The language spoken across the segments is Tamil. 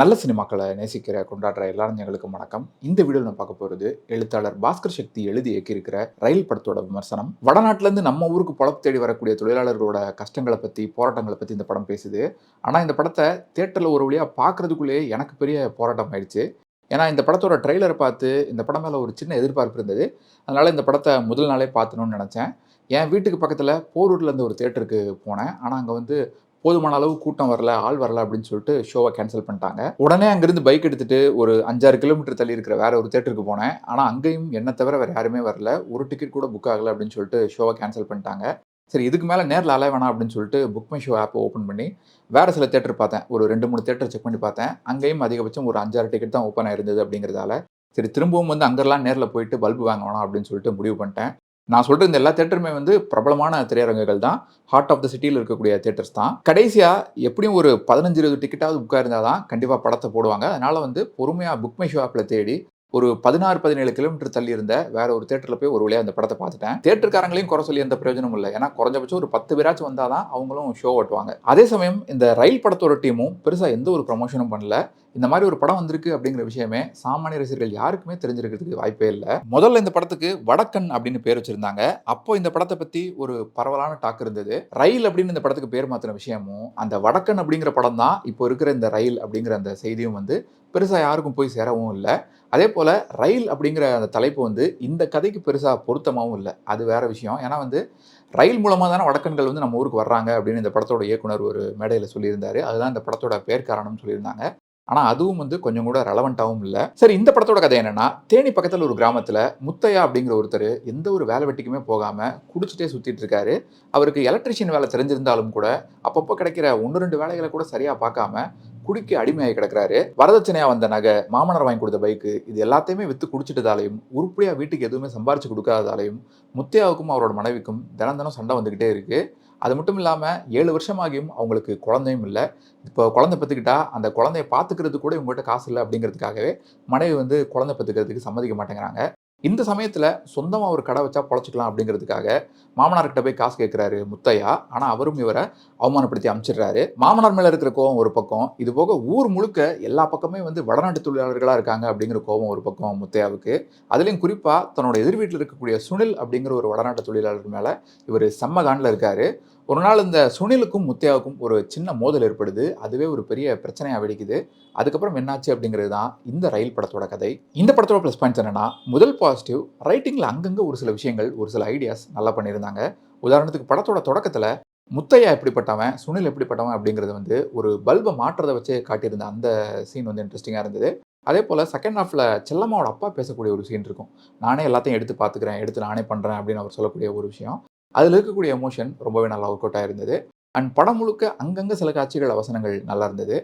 நல்ல சினிமாக்களை நேசிக்கிற கொண்டாடுற எல்லாரும் எங்களுக்கு வணக்கம். இந்த வீடியோவில் நான் பார்க்க போகிறது எழுத்தாளர் பாஸ்கர் சக்தி எழுதி இயக்கியிருக்கிற ரயில் படத்தோட விமர்சனம். வடநாட்டிலேருந்து நம்ம ஊருக்கு பொழப்பு தேடி வரக்கூடிய தொழிலாளர்களோட கஷ்டங்களை பற்றி போராட்டங்களை பற்றி இந்த படம் பேசுது. ஆனால் இந்த படத்தை தேட்டரில் ஒரு வழியாக பார்க்குறதுக்குள்ளேயே எனக்கு பெரிய போராட்டம் ஆயிடுச்சு. ஏன்னா இந்த படத்தோட ட்ரெய்லரை பார்த்து இந்த படம் மேலே ஒரு சின்ன எதிர்பார்ப்பு இருந்தது. அதனால் இந்த படத்தை முதல் நாளே பார்த்தணும்னு நினச்சேன். என் வீட்டுக்கு பக்கத்தில் போரூர்லேருந்து ஒரு தேட்டருக்கு போனேன். ஆனால் அங்கே வந்து போதுமான அளவு கூட்டம் வரல ஆள் வரல அப்படின்னு சொல்லிட்டு ஷோவை கேன்சல் பண்ணிட்டாங்க. உடனே அங்கேருந்து பைக் எடுத்துட்டு ஒரு அஞ்சாறு கிலோமீட்டர் தள்ளி இருக்கிற வேற ஒரு தேட்டருக்கு போனேன். ஆனால் அங்கேயும் என்னை தவிர வேறு யாருமே வரல. ஒரு டிக்கெட் கூட புக் ஆகலை அப்படின்னு சொல்லிட்டு ஷோவை கேன்சல் பண்ணிட்டாங்க. சரி இதுக்கு மேலே நேரில் அலைய வேணாம் அப்படின்னு சொல்லிட்டு புக் மை ஷோ ஆப்பை ஓப்பன் பண்ணி வேறு சில தேட்டர் பார்த்தேன். ஒரு ரெண்டு மூணு தேட்டர் செக் பண்ணி பார்த்தேன். அங்கேயும் அதிகபட்சம் ஒரு அஞ்சாறு டிக்கெட் தான் ஓப்பன் ஆயிருந்தது அப்படிங்கிறதால சரி திரும்பவும் வந்து அங்கெல்லாம் நேரில் போயிட்டு பல்பு வாங்க வேணாம் அப்படின்னு சொல்லிட்டு முடிவு பண்ணிட்டேன். நான் சொல்கிற இந்த எல்லா தேட்டருமே வந்து பிரபலமான திரையரங்குகள் தான். ஹார்ட் ஆஃப் த சிட்டியில் இருக்கக்கூடிய தேட்டர்ஸ் தான். கடைசியாக எப்படியும் ஒரு பதினஞ்சு இருபது டிக்கெட்டாவது புக்காக இருந்தால் தான் கண்டிப்பாக படத்தை போடுவாங்க. அதனால் வந்து பொறுமையாக புக் மை ஷோ ஆப்பில் தேடி ஒரு பதினாறு பதினேழு கிலோமீட்டர் தள்ளி இருந்த வேற ஒரு தேட்டரில் போய் ஒரு வழியாக அந்த படத்தை பார்த்துட்டேன். தேட்டருக்காரங்களையும் குறை சொல்லி எந்த பிரயோஜனமும் இல்லை. ஏன்னா குறைஞ்சபட்சம் ஒரு பத்து பேராச்சும் வந்தால் தான் அவங்களும் ஷோ ஓட்டுவாங்க. அதே சமயம் இந்த ரயில் படத்தோட டீமும் பெருசாக எந்த ஒரு ப்ரமோஷனும் பண்ணல. இந்த மாதிரி ஒரு படம் வந்திருக்கு அப்படிங்கிற விஷயமே சாமானிய ரசிகர்கள் யாருக்குமே தெரிஞ்சிருக்கிறதுக்கு வாய்ப்பே இல்லை. முதல்ல இந்த படத்துக்கு வடக்கன் அப்படின்னு பேர் வச்சிருந்தாங்க. அப்போ இந்த படத்தை பத்தி ஒரு பரவலான டாக் இருந்தது. ரயில் அப்படின்னு இந்த படத்துக்கு பேர் மாத்தின விஷயமும் அந்த வடக்கன் அப்படிங்கிற படம் தான் இப்போ இருக்கிற இந்த ரயில் அப்படிங்கிற அந்த செய்தியும் வந்து பெருசாக யாருக்கும் போய் சேரவும் இல்லை. அதே போல் ரயில் அப்படிங்கிற அந்த தலைப்பு வந்து இந்த கதைக்கு பெருசாக பொருத்தமாகவும் இல்லை. அது வேற விஷயம். ஏன்னா வந்து ரயில் மூலமாக தானே வடக்கன்கள் வந்து நம்ம ஊருக்கு வர்றாங்க அப்படின்னு இந்த படத்தோட இயக்குனர் ஒரு மேடையில் சொல்லியிருந்தார். அதுதான் இந்த படத்தோட பேர் காரணம்னு சொல்லியிருந்தாங்க. ஆனால் அதுவும் வந்து கொஞ்சம் கூட ரெலவெண்ட்டாகவும் இல்லை. சரி இந்த படத்தோட கதை என்னன்னா தேனி பக்கத்தில் ஒரு கிராமத்தில் முத்தையா அப்படிங்கிற ஒருத்தர் எந்த ஒரு வேலை வெட்டிக்குமே போகாமல் குடிச்சிட்டே சுற்றிட்டு இருக்காரு. அவருக்கு எலக்ட்ரிஷியன் வேலை தெரிஞ்சிருந்தாலும் கூட அப்பப்போ கிடைக்கிற ஒன்று ரெண்டு வேலைகளை கூட சரியாக பார்க்காம குடிக்க அடிமையாகி கிடக்குறாரு. வரதட்சணையா வந்த நகை மாமனார் வாங்கி கொடுத்த பைக்கு இது எல்லாத்தையுமே வித்து குடிச்சிட்டதாலையும் உருப்படியா வீட்டுக்கு எதுவுமே சம்பாரிச்சு கொடுக்காததாலையும் முத்தையாவுக்கும் அவரோட மனைவிக்கும் தினம் தினம் சண்டை வந்துகிட்டே இருக்கு. அது மட்டும் இல்லாமல் ஏழு வருஷமாகியும் அவங்களுக்கு குழந்தையும் இல்லை. இப்போ குழந்தை பெற்றுக்கிட்டா அந்த குழந்தைய பார்த்துக்கிறது கூட இவங்ககிட்ட காசு இல்லை அப்படிங்கிறதுக்காகவே மனைவி வந்து குழந்தை பத்துக்கிறதுக்கு சம்மதிக்க மாட்டேங்கிறாங்க. இந்த சமயத்தில் சொந்தமாக ஒரு கடை வச்சா பொழைச்சிக்கலாம் அப்படிங்கிறதுக்காக மாமனார்கிட்ட போய் காசு கேட்குறாரு முத்தையா. ஆனால் அவரும் இவரை அவமானப்படுத்தி அமைச்சிடுறாரு. மாமனார் மேலே இருக்கிற கோவம் ஒரு பக்கம். இது போக ஊர் முழுக்க எல்லா பக்கமே வந்து வடநாட்டு தொழிலாளர்களாக இருக்காங்க அப்படிங்கிற கோவம் ஒரு பக்கம் முத்தையாவுக்கு. அதுலேயும் குறிப்பாக தன்னோட எதிர் வீட்டில் இருக்கக்கூடிய சுனில் அப்படிங்கிற ஒரு வடநாட்டு தொழிலாளர் மேலே இவர் செம்ம காண்டில் இருக்காரு. ஒரு நாள் இந்த சுனிலுக்கும் முத்தியாவுக்கும் ஒரு சின்ன மோதல் ஏற்படுது. அதுவே ஒரு பெரிய பிரச்சனையாக வெடிக்குது. அதுக்கப்புறம் என்னாச்சு அப்படிங்கிறது தான் இந்த ரயில் படத்தோட கதை. இந்த படத்தோட ப்ளஸ் பாயிண்ட்ஸ் என்னென்னா முதல் பாசிட்டிவ் ரைட்டிங்கில் அங்கங்கே ஒரு சில விஷயங்கள் ஒரு சில ஐடியாஸ் நல்லா பண்ணியிருந்தாங்க. உதாரணத்துக்கு படத்தோட தொடக்கத்தில் முத்தையா எப்படிப்பட்டவன் சுனில் எப்படிப்பட்டவன் அப்படிங்கிறது வந்து ஒரு பல்பை மாற்றுறதை வச்சு காட்டியிருந்த அந்த சீன் வந்து இன்ட்ரெஸ்டிங்காக இருந்தது. அதே போல் செகண்ட் ஹாஃபில் செல்லம்மாவோட அப்பா பேசக்கூடிய ஒரு சீன் இருக்கும். நானே எல்லாத்தையும் எடுத்து பார்த்துக்கிறேன் எடுத்து நானே பண்ணுறேன் அப்படின்னு அவர் சொல்லக்கூடிய ஒரு விஷயம். அதில் இருக்கக்கூடிய எமோஷன் ரொம்பவே நல்லா ஒர்க் அவுட்டாக இருந்தது அண்ட் படம் முழுக்க அங்கங்கே சில காட்சிகள் அவசரங்கள் நல்லா இருந்தது.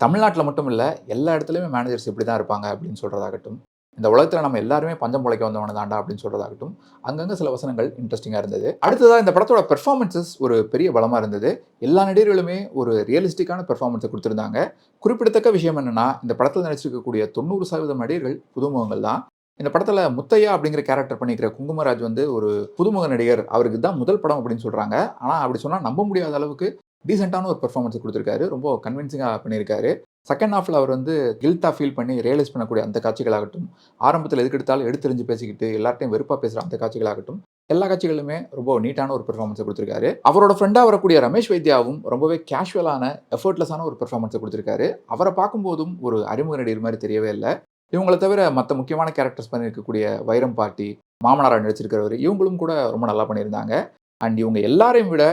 தமிழ்நாட்டில் மட்டும் இல்லை எல்லா இடத்துலையுமே மேனேஜர்ஸ் இப்படி தான் இருப்பாங்க அப்படின்னு சொல்கிறதாகட்டும் இந்த உலகத்தில் நம்ம எல்லாருமே பஞ்சம் பிழைக்க வந்தவன தாண்டா அப்படின்னு சொல்கிறதாகட்டும் அங்கங்கே சில வசனங்கள் இன்ட்ரெஸ்டிங்காக இருந்தது. அடுத்ததாக இந்த படத்தோட பெர்ஃபார்மன்ஸஸ் ஒரு பெரிய பலமாக இருந்தது. எல்லா நடிகர்களுமே ஒரு ரியலிஸ்டிக்கான பெர்ஃபார்மன்ஸை கொடுத்துருந்தாங்க. குறிப்பிடத்தக்க விஷயம் என்னென்னா இந்த படத்தில் நடிச்சிருக்கக்கூடிய தொண்ணூறு சதவீதம் நடிகர்கள் புதுமுகங்கள் தான் இந்த படத்தில் முத்தையா அப்படிங்கிற கேரக்டர் பண்ணிக்கிற குங்குமராஜ் வந்து ஒரு புதுமுக நடிகர். அவருக்கு தான் முதல் படம் அப்படின்னு சொல்கிறாங்க ஆனால் அப்படி சொன்னால் நம்ப முடியாத அளவுக்கு டீசெண்டான ஒரு பெர்ஃபார்மன்ஸ் கொடுத்துருக்காரு. ரொம்ப கன்வின்சிங்காக பண்ணியிருக்காரு. செகண்ட் ஹாஃபில் அவர் வந்து கில்ட்டாக ஃபீல் பண்ணி ரியலைஸ் பண்ணக்கூடிய அந்த காட்சிகளாகட்டும் ஆரம்பத்தில் எதுக்கெடுத்தாலும் எடுத்துரிஞ்சு பேசிக்கிட்டு எல்லார்ட்டையும் வெறுப்பாக பேசுகிற அந்த காட்சிகளாகட்டும் எல்லா காட்சிகளுமே ரொம்ப நீட்டான ஒரு பெர்ஃபார்மன்ஸை கொடுத்துருக்காரு. அவரோட ஃப்ரெண்டாக வரக்கூடிய ரமேஷ் வைத்தியாவும் ரொம்பவே கேஷுவலான எஃபர்ட்லெஸ்ஸான ஒரு பெர்ஃபார்மன்ஸை கொடுத்துருக்காரு. அவரை பார்க்கும்போதும் ஒரு அறிமுக நடிகர் மாதிரி தெரியவே இல்லை. இவங்களை தவிர மற்ற முக்கியமான கேரக்டர்ஸ் பண்ணியிருக்கக்கூடிய வைரம் பாட்டி மாமனாரா நடிச்சிருக்கிறவர் இவங்களும் கூட ரொம்ப நல்லா பண்ணியிருந்தாங்க. அண்ட் இவங்க எல்லாரையும் விட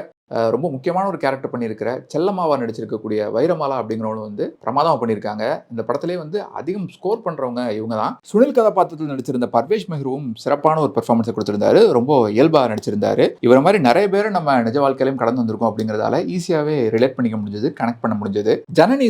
ரொம்ப முக்கியமான ஒரு கேரக்டர் பண்ணியிருக்கிற செல்லம்மாவா நடிச்சிருக்கக்கூடிய வைரமாலா அப்படிங்கிறவங்களும் வந்து பிரமாதமாக பண்ணியிருக்காங்க. இந்த படத்திலே வந்து அதிகம் ஸ்கோர் பண்ணுறவங்க இவங்க தான் சுனில் கதாபாத்திரத்தில் நடிச்சிருந்த பர்வேஷ் மெஹ்ரூவும் சிறப்பான ஒரு பெர்ஃபார்மன்ஸை கொடுத்துருந்தாரு. ரொம்ப இயல்பாக நடிச்சிருந்தாரு. இவரை மாதிரி நிறைய பேர் நம்ம நிஜ வாழ்க்கையிலையும் கடந்து வந்திருக்கோம் அப்படிங்கிறதால ஈஸியாகவே ரிலேட் பண்ணிக்க முடிஞ்சது கனெக்ட் பண்ண முடிஞ்சது. ஜனனி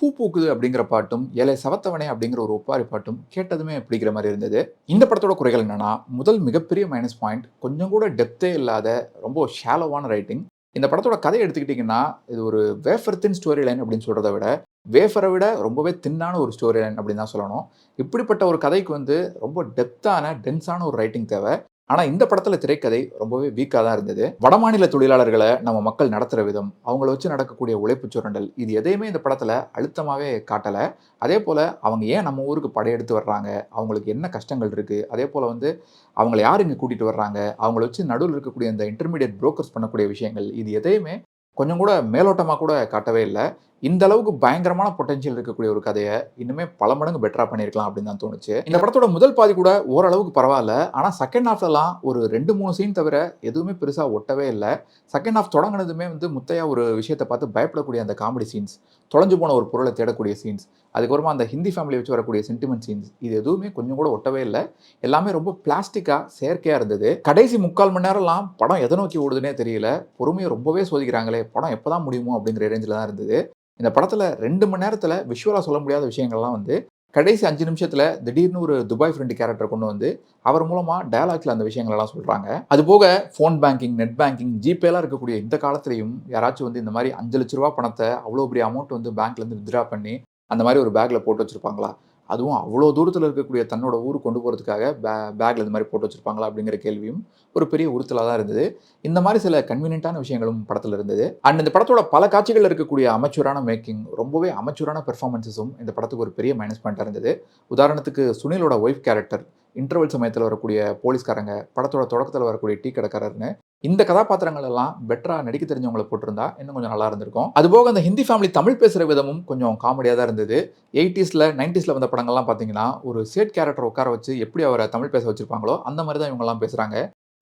பூ பூக்குது அப்படிங்கிற பாட்டும் ஏழை சவத்தவனே அப்படிங்கிற ஒரு ஒப்பாரி பாட்டும் கேட்டதுமே பிடிக்கிற மாதிரி இருந்தது. இந்த படத்தோட குறைகள் என்னன்னா முதல் மிகப்பெரிய மைனஸ் பாயிண்ட் கொஞ்சம் கூட டெப்த்தே இல்லாத ரொம்ப ஷாலோவான ரைட்டிங் இந்த படத்தோட கதை எடுத்துக்கிட்டிங்கன்னா இது ஒரு வேஃபர் தின் ஸ்டோரி லைன் அப்படின்னு சொல்கிறத விட வேஃபரை விட ரொம்பவே தின்னான ஒரு ஸ்டோரி லைன் அப்படின்னு தான் சொல்லணும். இப்படிப்பட்ட ஒரு கதைக்கு வந்து ரொம்ப டெப்த்தான டென்ஸான ஒரு ரைட்டிங் தேவை. ஆனால் இந்த படத்தில் திரைக்கதை ரொம்பவே வீக்காக தான் இருந்தது. வடமாநில தொழிலாளர்களை நம்ம மக்கள் நடத்துகிற விதம் அவங்கள வச்சு நடக்கக்கூடிய உழைப்பு சுரண்டல் இது எதையுமே இந்த படத்தில் அழுத்தமாகவே காட்டலை. அதே போல் அவங்க ஏன் நம்ம ஊருக்கு படையெடுத்து வர்றாங்க? அவங்களுக்கு என்ன கஷ்டங்கள் இருக்குது அதே போல் வந்து அவங்கள யார் இங்கே கூட்டிகிட்டு வர்றாங்க? அவங்கள வச்சு நடுவில் இருக்கக்கூடிய இந்த இன்டர்மீடியட் புரோக்கர்ஸ் பண்ணக்கூடிய விஷயங்கள் இது எதையுமே கொஞ்சம் கூட மேலோட்டமாக கூட காட்டவே இல்லை. இந்த அளவுக்கு பயங்கரமான பொட்டன்ஷியல் இருக்கக்கூடிய ஒரு கதையை இன்னுமே பல மடங்கு பெட்டரா பண்ணியிருக்கலாம் அப்படின்னு தான் தோணுச்சு. இந்த படத்தோட முதல் பாதி கூட ஓரளவுக்கு பரவாயில்ல. ஆனால் செகண்ட் ஹாஃப்லலாம் ஒரு ரெண்டு மூணு சீன் தவிர எதுவுமே பெருசாக ஒட்டவே இல்லை. செகண்ட் ஹாஃப் தொடங்கினதுமே வந்து முத்தையா ஒரு விஷயத்தை பார்த்து பயப்படக்கூடிய அந்த காமெடி சீன்ஸ் தொலைஞ்சு போன ஒரு பொருளை தேடக்கூடிய சீன்ஸ் அதுக்கப்புறமா அந்த ஹிந்தி ஃபேமிலி வச்சு வரக்கூடிய சென்டிமெண்ட் சீன்ஸ் இது எதுவுமே கொஞ்சம் கூட ஒட்டவே இல்லை. எல்லாமே ரொம்ப பிளாஸ்டிக்காக செயற்கையாக இருந்தது. கடைசி முக்கால் மணி நேரம்லாம் படம் எதை நோக்கி ஓடுதுன்னே தெரியல. பொறுமையை ரொம்பவே சோதிக்கிறாங்களே படம் எப்போ தான் முடியுமோ அப்படிங்கிற ரேஞ்சில் தான் இருந்தது. இந்த படத்தில் ரெண்டு மணி நேரத்தில் விஷுவலாக சொல்ல முடியாத விஷயங்கள்லாம் வந்து கடைசி அஞ்சு நிமிஷத்தில் திடீர்னு ஒரு துபாய் ஃப்ரெண்டு கேரக்டர் கொண்டு வந்து அவர் மூலமாக டயலாக்ஸில் அந்த விஷயங்களெல்லாம் சொல்கிறாங்க அது போக ஃபோன் பேங்கிங் நெட் பேங்கிங் ஜிபேலாம் இருக்கக்கூடிய இந்த காலத்துலையும் யாராச்சும் வந்து இந்த மாதிரி அஞ்சு லட்ச ரூபா பணத்தை அவ்வளோ பெரிய அமௌண்ட் வந்து பேங்க்லேருந்து வித்ரா பண்ணி அந்த மாதிரி ஒரு பேக்கில் போட்டு வச்சுருப்பாங்களா? அதுவும் அவ்வளோ தூரத்தில் இருக்கக்கூடிய தன்னோட ஊர் கொண்டு போகிறதுக்காக பே பேக்கில் இந்த மாதிரி போட்டு வச்சுருப்பாங்களா அப்படிங்கிற கேள்வியும் ஒரு பெரிய உறுத்தலாக தான் இருந்தது. இந்த மாதிரி சில கன்வீனியன்ட்டான விஷயங்களும் படத்தில் இருந்தது. அண்ட் இந்த படத்தோட பல காட்சிகள் இருக்கக்கூடிய அமைச்சரான மேக்கிங் ரொம்பவே அமைச்சரான பெர்ஃபார்மன்ஸஸும் இந்த படத்துக்கு ஒரு பெரிய மைனஸ் பாயிண்டாக இருந்தது. உதாரணத்துக்கு சுனிலோட ஒய்ஃப் கேரக்டர் இன்டர்வல் சமயத்தில் வரக்கூடிய போலீஸ்காரங்க படத்தோட தொடக்கத்தில் வரக்கூடிய டீ கடைக்காரர்னு இந்த கதாபாத்திரங்கள் எல்லாம் பெட்டராக நடிக்க தெரிஞ்சவங்களை போட்டிருந்தா இன்னும் கொஞ்சம் நல்லா இருந்திருக்கும். அதுபோக அந்த ஹிந்தி ஃபேமிலி தமிழ் பேசுகிற விதமும் கொஞ்சம் காமெடியாக தான் இருந்தது. எயிட்டிஸில் நைன்டிஸில் வந்த படங்கள்லாம் பார்த்தீங்கன்னா ஒரு சேட் கேரக்டர் உட்கார வச்சு எப்படி அவரை தமிழ் பேச வச்சிருப்பாங்களோ அந்த மாதிரி தான் இவங்கெல்லாம் பேசுகிறாங்க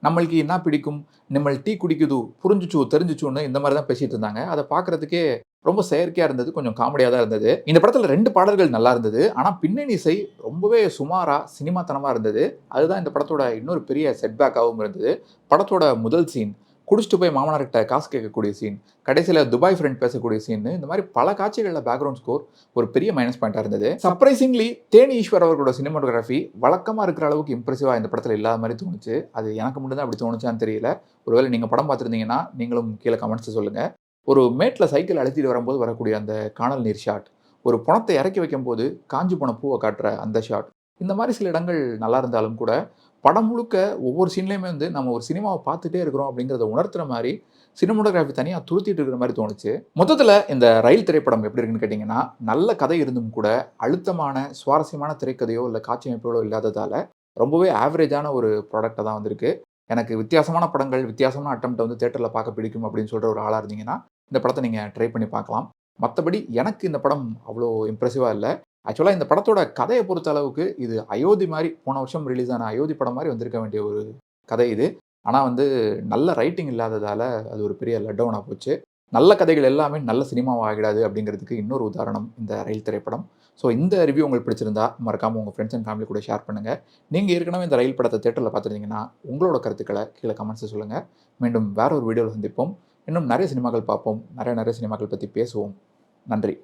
நம்மளுக்கு என்ன பிடிக்கும்? நம்ம டீ குடிக்குது புரிஞ்சுச்சு தெரிஞ்சுச்சுன்னு இந்த மாதிரி தான் பேசிட்டு இருந்தாங்க. அதை பார்க்கறதுக்கே ரொம்ப செயற்கையாக இருந்தது கொஞ்சம் காமெடியாக தான் இருந்தது. இந்த படத்தில் ரெண்டு பாடல்கள் நல்லா இருந்தது. ஆனால் பின்னணி இசை ரொம்பவே சுமாராக சினிமாத்தனமாக இருந்தது. அதுதான் இந்த படத்தோட இன்னொரு பெரிய செட்பேக்காகவும் இருந்தது. படத்தோட முதல் சீன் குடிச்சிட்டு போய் மாமனார்கிட்ட காசு கேட்கக்கூடிய சீன் கடைசியில் துபாய் ஃப்ரெண்ட் பேசக்கூடிய சீன் இந்த மாதிரி பல காட்சிகளில் பேக்ரவுண்ட் ஸ்கோர் ஒரு பெரிய மைனஸ் பாயிண்டாக இருந்தது. சர்ப்ரைசிங்லி தேனி ஈஸ்வர் அவர்களோட சினிமாட்டோகிராஃபி வழக்கமாக இருக்கிற அளவுக்கு இம்ப்ரெசிவாக இந்த படத்தில் இல்லாத மாதிரி தோணுச்சு. அது எனக்கு மட்டும் அப்படி தோணுச்சான்னு தெரியல. ஒருவேளை நீங்கள் படம் பார்த்துருந்தீங்கன்னா நீங்களும் கீழே கமெண்ட்ஸ் சொல்லுங்கள் ஒரு மேட்டில் சைக்கிள் அழுத்திட்டு வரும்போது வரக்கூடிய அந்த காணல் நீர் ஷாட் ஒரு பணத்தை இறக்கி வைக்கும்போது காஞ்சி போன பூவை காட்டுற அந்த ஷாட் இந்த மாதிரி சில இடங்கள் நல்லா இருந்தாலும் கூட படம் முழுக்க ஒவ்வொரு சீன்லேயுமே வந்து நம்ம ஒரு சினிமாவை பார்த்துட்டே இருக்கிறோம் அப்படிங்கிறத உணர்த்துற மாதிரி சினிமோட்டோகிராஃபி தனியாக துருத்திட்டு இருக்கிற மாதிரி தோணுச்சு. மொத்தத்தில் இந்த ரயில் திரைப்படம் எப்படி இருக்குன்னு கேட்டிங்கன்னா நல்ல கதை இருந்தும் கூட அழுத்தமான சுவாரஸ்யமான திரைக்கதையோ இல்லை காட்சி அமைப்புகளோ இல்லாததால் ரொம்பவே ஆவரேஜான ஒரு ப்ராடக்டாக தான் வந்திருக்கு. எனக்கு வித்தியாசமான படங்கள் வித்தியாசமான அட்டம்ப்டை வந்து தேட்டரில் பார்க்க பிடிக்கும் அப்படின்னு சொல்கிற ஒரு ஆளாக இருந்தீங்கன்னா இந்த படத்தை நீங்கள் ட்ரை பண்ணி பார்க்கலாம். மற்றபடி எனக்கு இந்த படம் அவ்வளோ இம்ப்ரெசிவாக இல்லை. ஆக்சுவலாக இந்த படத்தோட கதையை பொறுத்த அளவுக்கு இது அயோத்தி மாதிரி போன வருஷம் ரிலீஸ் ஆன அயோத்தி படம் மாதிரி வந்திருக்க வேண்டிய ஒரு கதை இது. ஆனால் வந்து நல்ல ரைட்டிங் இல்லாததால் அது ஒரு பெரிய லட்டவுனாக போச்சு. நல்ல கதைகள் எல்லாமே நல்ல சினிமாவாக ஆகிடாது அப்படிங்கிறதுக்கு இன்னொரு உதாரணம் இந்த ரயில் திரைப்படம். ஸோ இந்த ரிவ்யூ உங்களுக்கு பிடிச்சிருந்தா மறக்காமல் உங்கள் ஃப்ரெண்ட்ஸ் அண்ட் ஃபேமிலி கூட ஷேர் பண்ணுங்கள் நீங்கள் ஏற்கனவே இந்த ரயில் படத்தை தேட்டரில் பார்த்துருந்தீங்கன்னா உங்களோட கருத்துக்களை கீழே கமெண்ட்ஸை சொல்லுங்கள் மீண்டும் வேற ஒரு வீடியோவில் சந்திப்போம். இன்னும் நிறைய சினிமாக்கள் பார்ப்போம். நிறைய நிறைய சினிமாக்கள் பற்றி பேசுவோம். நன்றி.